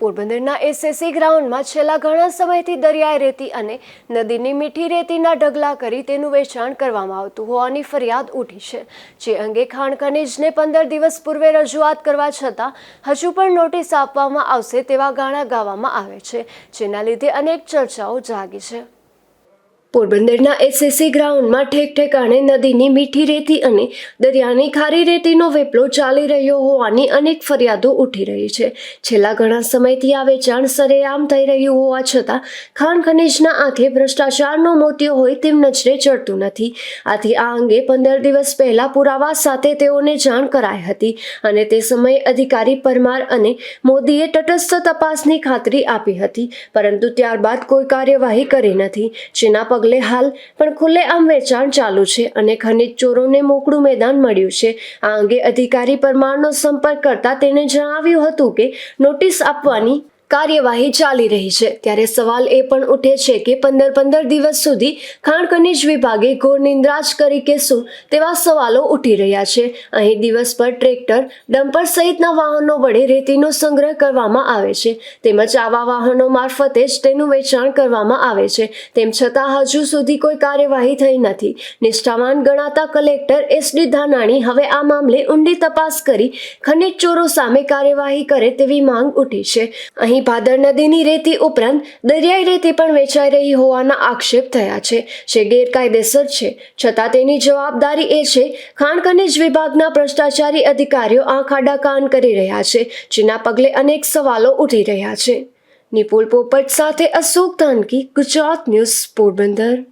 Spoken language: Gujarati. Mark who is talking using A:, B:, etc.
A: પોરબંદરના એસએસસી ગ્રાઉન્ડમાં છેલ્લા ઘણા સમયથી દરિયાઈ રેતી અને નદીની મીઠી રેતીના ઢગલા કરી તેનું વેચાણ કરવામાં આવતું હોવાની ફરિયાદ ઉઠી છે. જે અંગે ખાણ ખનીજને પંદર દિવસ પૂર્વે રજૂઆત કરવા છતાં હજુ પણ નોટિસ આપવામાં આવશે તેવા ગાણા ગાવામાં આવે છે, જેના લીધે અનેક ચર્ચાઓ જાગી છે. પોરબંદરના એસએસસી ગ્રાઉન્ડમાં ઠેક ઠેકાણે નદીની મીઠી રેતી અને દરિયાની ખારી રેતીનો વેપલો ચાલી રહ્યો હોવાની અનેક ફરિયાદો ઉઠી રહી છે. છેલ્લા ઘણા સમયથી આ વેચાણ સરેઆમ થઈ રહ્યું હોવા છતાં ખાણ ખનીજના આંખે ભ્રષ્ટાચારનો મોતિયો હોય તેમ નજરે ચડતું નથી. આથી આ અંગે પંદર દિવસ પહેલા પુરાવા સાથે તેઓને જાણ કરાઈ હતી અને તે સમયે અધિકારી પરમાર અને મોદીએ તટસ્થ તપાસની ખાતરી આપી હતી, પરંતુ ત્યારબાદ કોઈ કાર્યવાહી કરી નથી. જેના પગલે હાલ પણ ખુલ્લેઆમ વેચાણ ચાલુ છે અને ખનિજ ચોરોને મોકળું મેદાન મળ્યું છે. આ અંગે અધિકારી પરમારનો સંપર્ક કરતા તેણે જણાવ્યું હતું કે નોટિસ આપવાની કાર્યવાહી ચાલી રહી છે. ત્યારે સવાલ એ પણ ઉઠે છે કે પંદર પંદર દિવસ સુધી ખાણ ખનિજ વિભાગે ઘોર નિંદ્રા જ કરી કે શું તેવા સવાલો ઉઠી રહ્યા છે. અહીં દિવસ પર ટ્રેક્ટર, ડમ્પર સહિતના વાહનો વડે રેતીનો સંગ્રહ કરવામાં આવે છે. તેમજ આવા વાહનો મારફતે જ તેનું વેચાણ કરવામાં આવે છે. તેમ છતાં હજુ સુધી કોઈ કાર્યવાહી થઈ નથી. નિષ્ઠાવાન ગણાતા કલેક્ટર એસ ડી ધાનાણી હવે આ મામલે ઊંડી તપાસ કરી ખનિજ ચોરો સામે કાર્યવાહી કરે તેવી માંગ ઉઠી છે. અહીં ભાદર નદીની રેતી ઉપરાંત દરિયાઈ રેતી પણ વેચાઈ રહી હોવાના આક્ષેપ થયા છે. જે ગેરકાયદેસર છે. છતાં તેની જવાબદારી એ છે, ખાણ ખનિજ વિભાગના ભ્રષ્ટાચારી અધિકારીઓ આ આડા કાન કરી રહ્યા છે, જેના પગલે અનેક સવાલો ઉઠી રહ્યા છે. નિપુલ પોપટ સાથે અશોક ધાનકી, ગુજરાત ન્યૂઝ પોરબંદર.